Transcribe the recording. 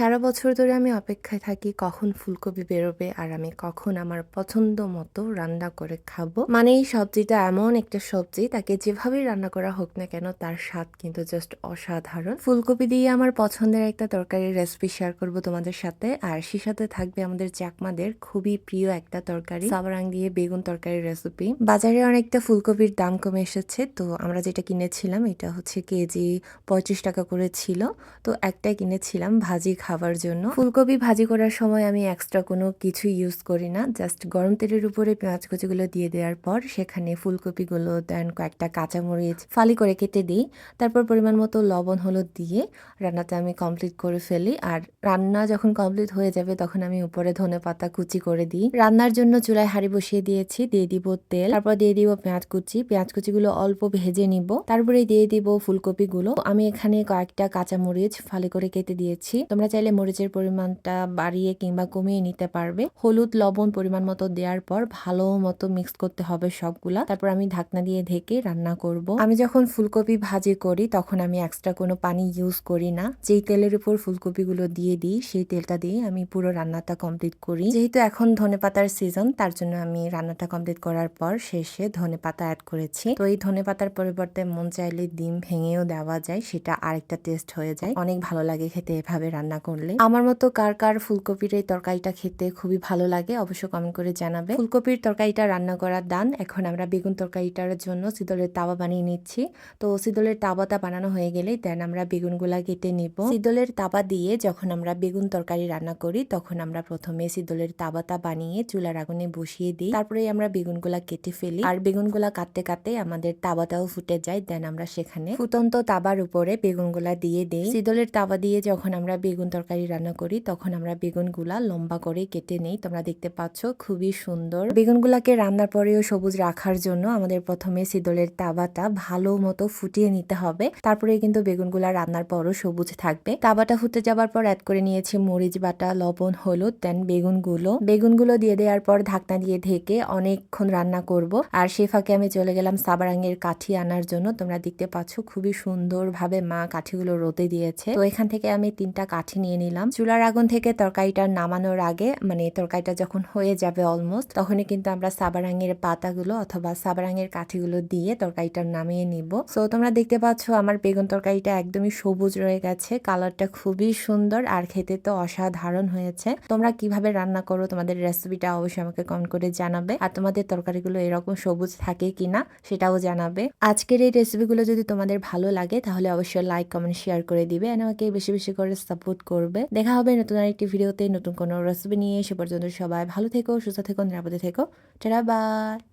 সারা বছর ধরে আমি অপেক্ষায় থাকি কখন ফুলকপি বেরোবে আর আমি কখন আমার পছন্দ মতো রান্না করে খাব। মানে এই সবজিটা এমন একটা সবজি, তাকে যেভাবেই রান্না করা হোক না কেন তার স্বাদ কিন্তু জাস্ট অসাধারণ। ফুলকপি দিয়ে আমার পছন্দের একটা তরকারির রেসিপি শেয়ার করব তোমাদের সাথে। আর সে সাথে থাকবে আমাদের চাকমাদের খুবই প্রিয় একটা তরকারি, সাবারাং দিয়ে বেগুন তরকারির রেসিপি বাজারে অনেকটা ফুলকপির দাম কমে এসেছে, তো আমরা যেটা কিনেছিলাম এটা হচ্ছে কেজি পঁয়ত্রিশ টাকা করে ছিল। তো একটাই কিনেছিলাম ভাজি খাবার জন্য। ফুলকপি ভাজি করার সময় আমি এক্সট্রা কোনো কিছু ইউজ করি না। জাস্ট গরম তেলের উপরে পেঁয়াজ কুচিগুলো দিয়ে দেওয়ার পর সেখানে ফুলকপিগুলো দেন কয়েকটা কাঁচামরিচ ফালি করে কেটে দিই। তারপর পরিমাণ মতো লবণ, হলুদ দিয়ে রান্নাটা আমি কমপ্লিট করে ফেলি। আর রান্না যখন কমপ্লিট হয়ে যাবে তখন আমি উপরে ধনে পাতা কুচি করে দিই। রান্নার জন্য চুলায় হাঁড়ি বসিয়ে দিয়েছি। দিয়ে দিব তেল। তারপর দিয়ে দিব পেঁয়াজ কুচি। পেঁয়াজ কুচিগুলো অল্প ভেজে নিব। তারপরে দিয়ে দিব ফুলকপিগুলো। আমি এখানে কয়েকটা কাঁচামরিচ ফালি করে কেটে দিয়েছি। তোমরা চাইলে মরিচের পরিমাণটা বাড়িয়ে কিংবা কমিয়ে নিতে পারবে। হলুদ, লবণ পরিমাণ মতো দেওয়ার পর ভালো মতো মিক্স করতে হবে সবগুলা। তারপর আমি ঢাকনা দিয়ে ঢেকে রান্না করব। আমি যখন ফুলকপি ভাজি করি, তখন আমি এক্সট্রা কোনো পানি ইউজ করি না। যেই তেলের উপর ফুলকপিগুলো দিয়ে দিই, সেই তেলটা দিয়ে আমি পুরো রান্নাটা কমপ্লিট করি। যেহেতু এখন ধনে পাতার সিজন তার জন্য আমি রান্নাটা কমপ্লিট করার পর শেষে ধনে পাতা অ্যাড করেছি। তো এই ধনে পাতার পরিবর্তে মন চাইলে ডিম ভেঙেও দেওয়া যায়, সেটা আরেকটা টেস্ট হয়ে যায়। অনেক ভালো লাগে খেতে এভাবে রান্না করলে? আমার মতো কার কার ফুলকপির এই তরকারিটা খেতে খুবই ভালো লাগে, অবশ্য কমেন্ট করে জানাবে। ফুলকপির তরকারিটা রান্না করার দান। এখন আমরা বেগুন তরকারিটার জন্য শীতলের তাওয়া বানিয়ে নিচ্ছি। তো শীতলের তাওয়াটা বানানো হয়ে গেলেই দেন আমরা বেগুনগুলা কেটে নিব। শীতলের তাওয়া দিয়ে যখন আমরা বেগুন তরকারি রান্না করি, তখন আমরা প্রথমে শীতলের তাওয়াটা বানিয়ে চুলার আগুনে বসিয়ে দিই। তারপরে আমরা বেগুনগুলা কেটে ফেলি। আর বেগুনগুলা কাটতে কাটতে আমাদের তাওয়াটাও ফুটে যায়। দেন আমরা সেখানে ফুটন্ত তাবার উপরে বেগুনগুলা দিয়ে দিই। শীতলের তাওয়া দিয়ে যখন আমরা বেগুন তরকারি রান্না করি, তখন আমরা বেগুনগুলা লম্বা করে কেটে নেই। তোমরা দেখতে পাচ্ছ, খুবই সুন্দর। বেগুনগুলাকে রান্নার পরেও সবুজ রাখার জন্য আমাদের প্রথমে সিদলের তাবাটা ভালো মতো ফুটিয়ে নিতে হবে। তারপরে কিন্তু বেগুনগুলা রান্নার পরও সবুজ থাকবে। তাওয়াটা ফুটে যাবার পর অ্যাড করে নিয়েছি মরিচ বাটা, লবণ, হলুদ দেন বেগুনগুলো। বেগুনগুলো দিয়ে দেওয়ার পর ঢাকনা দিয়ে ঢেকে অনেকক্ষণ রান্না করব। আর সে ফাঁকে আমি চলে গেলাম সাবারাঙের কাঠি আনার জন্য। তোমরা দেখতে পাচ্ছ, খুবই সুন্দরভাবে মা কাঠিগুলো রোদে দিয়েছে। তো এখান থেকে আমি তিনটা কাঠি নিয়ে নিলাম। চুলার আগুন থেকে তরকারিটা নামানোর আগে মানে তরকারিটা যখন হয়ে যাবে অলমোস্ট তখনই কিন্তু আমরা সাবারাঙের পাতাগুলো অথবা সাবারাঙের কাঠিগুলো দিয়ে তরকারিটা নামিয়ে নিব। সো তোমরা দেখতে পাচ্ছ আমার বেগুন তরকারিটা একদমই সবুজ রয়ে গেছে, কালারটা খুবই সুন্দর আর খেতে তো অসাধারণ হয়েছে। তোমরা কীভাবে রান্না করো, তোমাদের রেসিপিটা অবশ্যই আমাকে কমেন্ট করে জানাবে। আর তোমাদের তরকারিগুলো এরকম সবুজ থাকে কিনা, সেটাও জানাবে। আজকের এই রেসিপিগুলো যদি তোমাদের ভালো লাগে, তাহলে অবশ্যই লাইক কমেন্ট শেয়ার করে দিবে। আমাকে বেশি বেশি করে সাপোর্ট করবে। দেখা হবে নতুন আরেকটি ভিডিওতে, নতুন কোনো রেসিপি নিয়ে। সে পর্যন্ত সবাই ভালো থেকো, সুস্থ থেকো, নিরাপদে থেকো। Tata, bye.